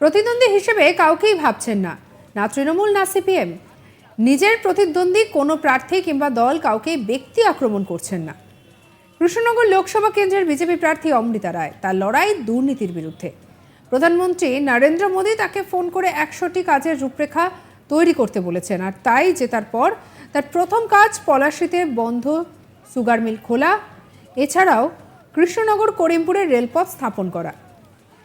প্রতিদ্বন্দ্বী হিসেবে কাউকেই ভাবছেন না। না তৃণমূল, না সিপিএম। নিজের প্রতিদ্বন্দ্বী কোনো প্রার্থী কিংবা দল কাউকে ব্যক্তি আক্রমণ করছেন না। কৃষ্ণনগর লোকসভা কেন্দ্রের বিজেপি প্রার্থী অমৃতা রায় তার লড়াই দুর্নীতির বিরুদ্ধে। প্রধানমন্ত্রী নরেন্দ্র মোদী তাকে ফোন করে একশোটি কাজের রূপরেখা তৈরি করতে বলেছেন আর তাই জেতার পর তার প্রথম কাজ পলাশিতে বন্ধ সুগার মিল খোলা। এছাড়াও কৃষ্ণনগর করিমপুরের রেলপথ স্থাপন করা।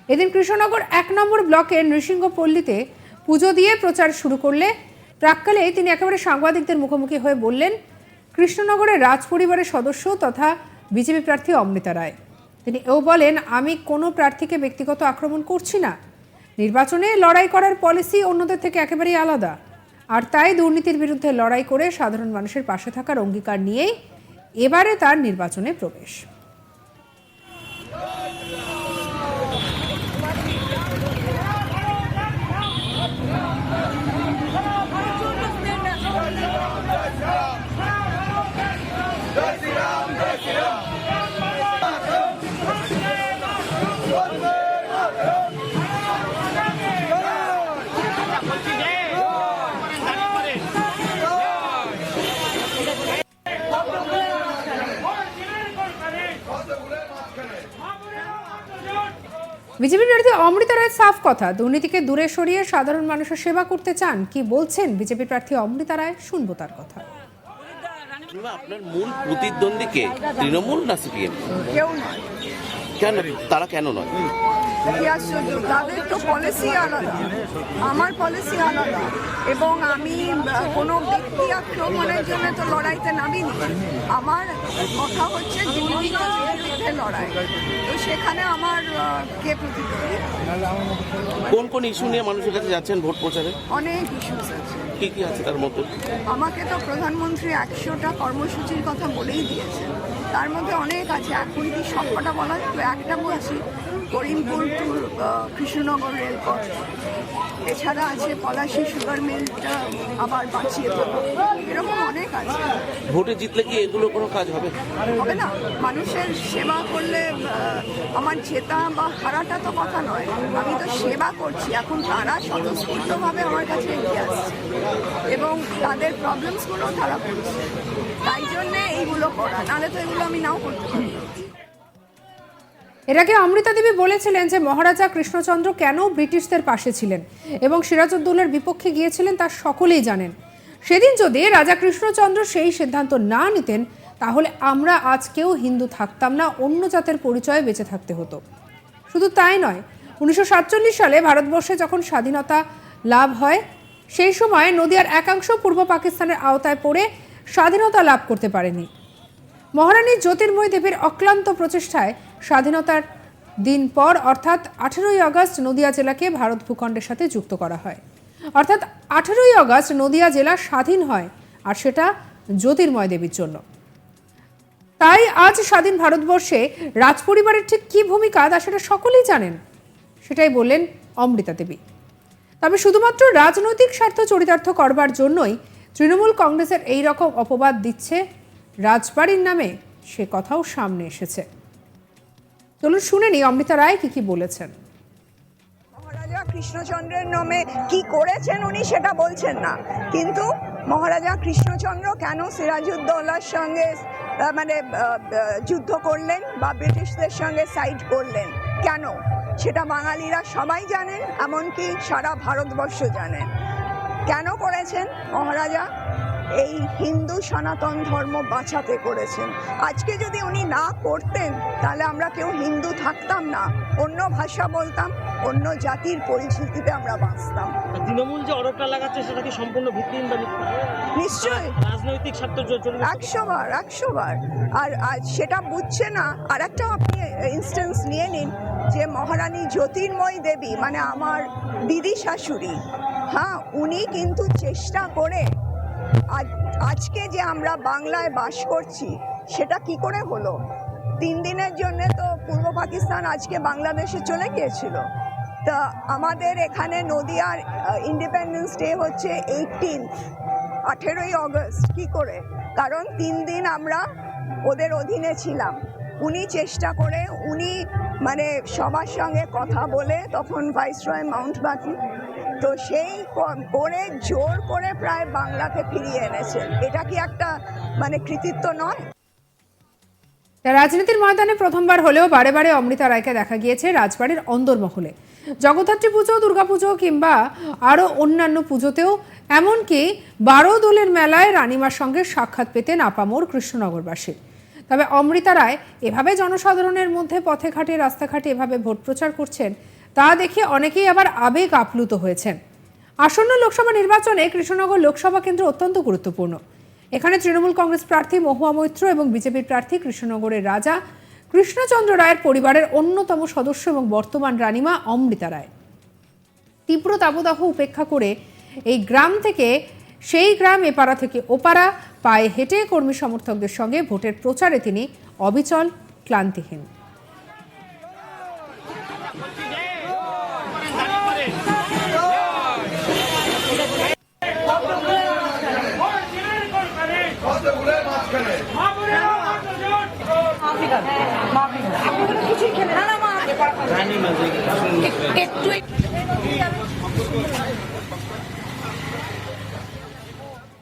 এদিন কৃষ্ণনগর এক নম্বর ব্লকের নৃসিংহপল্লীতে পুজো দিয়ে প্রচার শুরু করলে প্রাককালে তিনি একেবারে সাংবাদিকদের মুখোমুখি হয়ে বললেন, কৃষ্ণনগরের রাজ পরিবারের সদস্য তথা বিজেপি প্রার্থী অমৃতা রায়। তিনি এও বলেন, আমি কোনো প্রার্থীকে ব্যক্তিগত আক্রমণ করছি না। নির্বাচনে লড়াই করার পলিসি অন্যদের থেকে একেবারেই আলাদা। আর তাই দুর্নীতির বিরুদ্ধে লড়াই করে সাধারণ মানুষের পাশে থাকার অঙ্গীকার নিয়েই এবারে তার নির্বাচনে প্রবেশ। বিজেপি প্রার্থী অমৃতা রায় সাফ কথা। দুর্নীতিকে দূরে সরিয়ে সাধারণ মানুষের সেবা করতে চান। কি বলছেন বিজেপি প্রার্থী অমৃতা রায়? শুনব তার কথা। আপনার মূল প্রতিদ্বন্দ্বীকে তৃণমূল না সিপিএম? কেন? তারা কেন নয়? কি আশ্চর্য তাদের তো পলিসি আলাদা। আমার পলিসি আলাদা। এবং আমি কোনো ব্যক্তি আক্রমণের জন্য তো লড়াইতে নামিনি। আমার কথা হচ্ছে বিরুদ্ধে লড়াই। তো সেখানে আমার কে প্রতিদ্বন্দ্বী? কোন কোন ইস্যু নিয়ে মানুষের কাছে যাচ্ছেন ভোট প্রচারে? অনেক ইস্যুস আছে। কি কি আছে তার মধ্যে? আমাকে তো প্রধানমন্ত্রী একশোটা কর্মসূচির কথা বলেই দিয়েছেন। তার মধ্যে অনেক আছে। এখন কি সবকটা বলা যাবে? একটা বলছি করিমপুর কৃষ্ণনগর রেলপথ এছাড়া আছে পলাশি সুগার মিলটা আবার বাঁচিয়ে দেবো এরকম অনেক আছে। ভোটে জিতলে কি এগুলো কোনো কাজ হবে? হবে না। মানুষের সেবা করলে আমার জেতা বা হারাটা তো কথা নয়। আমি তো সেবা করছি। এখন তারা স্বতঃস্ফূর্তভাবে আমার কাছে এগিয়ে আসছে। এবং তাদের প্রবলেমসগুলো তারা করছে। তাই জন্যে এইগুলো করা। নাহলে তো এগুলো আমি নাও করতে পারি এর আগে অমৃতা দেবী বলেছিলেন যে মহারাজা কৃষ্ণচন্দ্র কেন ব্রিটিশদের পাশে ছিলেন এবং সিরাজউদ্দৌলার বিপক্ষে গিয়েছিলেন তা সকলেই জানেন। সেদিন যদি রাজা কৃষ্ণচন্দ্র সেই সিদ্ধান্ত না নিতেন, তাহলে আমরা আজকেও হিন্দু থাকতাম না, অন্য জাতের পরিচয়ে বেঁচে থাকতে হতো। শুধু তাই নয়, উনিশশো সালে ভারতবর্ষে যখন স্বাধীনতা লাভ হয়, সেই সময় নদিয়ার একাংশ পূর্ব পাকিস্তানের আওতায় পড়ে স্বাধীনতা লাভ করতে পারেনি। মহারানী জ্যোতির্ময় দেবীর অক্লান্ত প্রচেষ্টায় স্বাধীনতার দিন পর, অর্থাৎ আঠেরোই আগস্ট নদিয়া জেলাকে ভারত ভূখণ্ডের সাথে যুক্ত করা হয়। অর্থাৎ আঠেরোই আগস্ট নদিয়া জেলা স্বাধীন হয়, আর সেটা জ্যোতির্ময় দেবীর জন্য। তাই আজ স্বাধীন ভারতবর্ষে রাজপরিবারের ঠিক কী ভূমিকা, তা সেটা সকলেই জানেন, সেটাই বললেন অমৃতা দেবী। তবে শুধুমাত্র রাজনৈতিক স্বার্থ চরিতার্থ করবার জন্যই তৃণমূল কংগ্রেসের এই রকম অপবাদ দিচ্ছে রাজবাড়ির নামে সে কথাও সামনে এসেছে। চলুন শুনে নি অমৃতা রায় কি কি বলেছেন। মহারাজা কৃষ্ণচন্দ্রের নামে কি করেছেন উনি সেটা বলছেন না। কিন্তু মহারাজা কৃষ্ণচন্দ্র কেন সিরাজউদ্দৌলার সঙ্গে মানে যুদ্ধ করলেন বা ব্রিটিশদের সঙ্গে সাইড করলেন? কেন? সেটা বাঙালিরা সবাই জানেন, এমনকি সারা ভারতবর্ষ জানেন। কেন করেছেন মহারাজা? এই হিন্দু সনাতন ধর্ম বাঁচাতে করেছেন। আজকে যদি উনি না করতেন তাহলে আমরা কেউ হিন্দু থাকতাম না। অন্য ভাষা বলতাম অন্য জাতির পরিচিতিতে আমরা বাঁচতাম। তৃণমূল যে অরবটা লাগাচ্ছে সেটা কি সম্পূর্ণ ভিত্তিহীন বা? নিশ্চয়ই। রাজনৈতিক স্বার্থ একশো বার একশো বার। আর আজ সেটা বুঝছে না। আর একটা আপনি ইনস্টেন্স নিয়ে নিন যে মহারানী জ্যোতির্ময় দেবী মানে আমার দিদি শাশুড়ি হ্যাঁ উনি কিন্তু চেষ্টা করে আজকে যে আমরা বাংলায় বাস করছি, সেটা কি করে হলো? তিন দিনের জন্য তো পূর্ব পাকিস্তান আজকে বাংলাদেশে চলে গিয়েছিল। তা আমাদের এখানে নদিয়ার ইন্ডিপেন্ডেন্স ডে হচ্ছে এইটিন আঠেরোই অগস্ট কি করে? কারণ তিন দিন আমরা ওদের অধীনে ছিলাম। উনি চেষ্টা করে, উনি মানে সবার সঙ্গে কথা বলে, তখন ভাইসরয় মাউন্ট বাকি তো সেই করে, জোর করে প্রায় বাংলাকে ফিরিয়ে এনেছেন এটা কি একটা মানে কৃতিত্ব নয়? রাজনীতির ময়দানে প্রথমবার হলেও বারে বারে অমৃতা রায়কে দেখা গিয়েছে রাজবাড়ির অন্দরমহলে। জগদ্ধাত্রী পুজো, দুর্গাপুজো কিংবা আরও অন্যান্য পুজোতেও, এমনকি বারো দোলের মেলায় রানিমার সঙ্গে সাক্ষাৎ পেতেন আপামোর কৃষ্ণনগরবাসী। তবে অমৃতা রায় এভাবে জনসাধারণের মধ্যে পথে ঘাটে, রাস্তাঘাটে এভাবে ভোট প্রচার করছেন তা দেখে অনেকেই আবার আবেগ আপ্লুত হয়েছেন। আসন্ন লোকসভা নির্বাচনে কৃষ্ণনগর লোকসভা কেন্দ্র অত্যন্ত গুরুত্বপূর্ণ। এখানে তৃণমূল কংগ্রেস প্রার্থী মহুয়া মৈত্র এবং বিজেপির প্রার্থী কৃষ্ণনগরের রাজা কৃষ্ণচন্দ্র রায়ের পরিবারের অন্যতম সদস্য এবং বর্তমান রানীমা অমৃতা রায়। তীব্র তাবদাহ উপেক্ষা করে এই গ্রাম থেকে, সেই গ্রাম এপাড়া থেকে ওপাড়া পায়ে হেঁটে কর্মী সমর্থকদের সঙ্গে ভোটের প্রচারে তিনি অবিচল, ক্লান্তিহীন।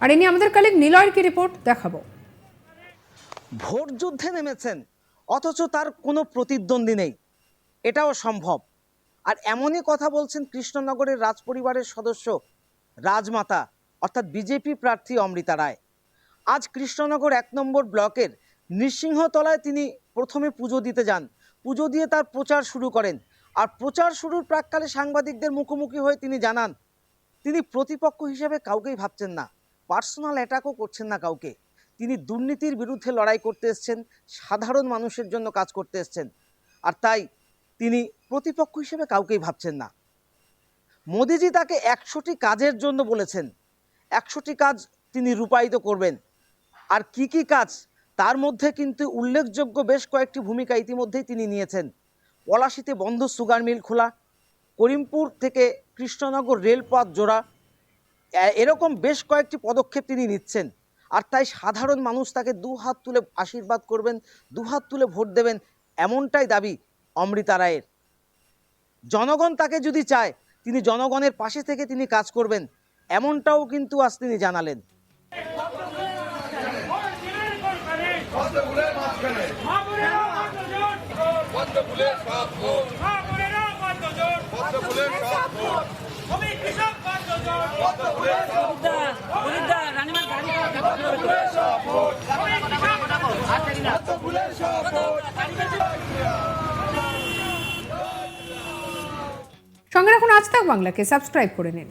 আর ইনি আমাদের কালিক নিলয়ের কি রিপোর্ট দেখাবো? ভোট যুদ্ধে নেমেছেন অথচ তার কোনো প্রতিদ্বন্দ্বী নেই। এটাও সম্ভব। আর এমনই কথা বলছেন কৃষ্ণনগরের রাজপরিবারের সদস্য রাজমাতা অর্থাৎ বিজেপি প্রার্থী অমৃতা রায়। আজ কৃষ্ণনগর এক নম্বর ব্লকের নৃসিংহতলায় তিনি প্রথমে পুজো দিতে যান। পুজো দিয়ে তার প্রচার শুরু করেন। আর প্রচার শুরুর প্রাককালে সাংবাদিকদের মুখোমুখি হয়ে তিনি জানান, তিনি প্রতিপক্ষ হিসেবে কাউকেই ভাবছেন না, পার্সোনাল অ্যাটাকও করছেন না কাউকে। তিনি দুর্নীতির বিরুদ্ধে লড়াই করতে এসছেন, সাধারণ মানুষের জন্য কাজ করতে এসছেন। আর তাই তিনি প্রতিপক্ষ হিসেবে কাউকেই ভাবছেন না। মোদিজি তাকে একশোটি কাজের জন্য বলেছেন। একশোটি কাজ তিনি রূপায়িত করবেন। আর কি কি কাজ তার মধ্যে কিন্তু উল্লেখযোগ্য বেশ কয়েকটি ভূমিকা ইতিমধ্যেই তিনি নিয়েছেন। পলাশিতে বন্ধ সুগার মিল খোলা, করিমপুর থেকে কৃষ্ণনগর রেলপথ জোড়া এরকম বেশ কয়েকটি পদক্ষেপ তিনি নিচ্ছেন। আর তাই সাধারণ মানুষ তাকে দু হাত তুলে আশীর্বাদ করবেন দু হাত তুলে ভোট দেবেন এমনটাই দাবি অমৃতা রায়ের। জনগণ তাকে যদি চায়, তিনি জনগণের পাশে থেকে তিনি কাজ করবেন, এমনটাও কিন্তু আজ তিনি জানালেন। সঙ্গে রাখুন আজ তাক বাংলাকে সাবস্ক্রাইব করে নিন।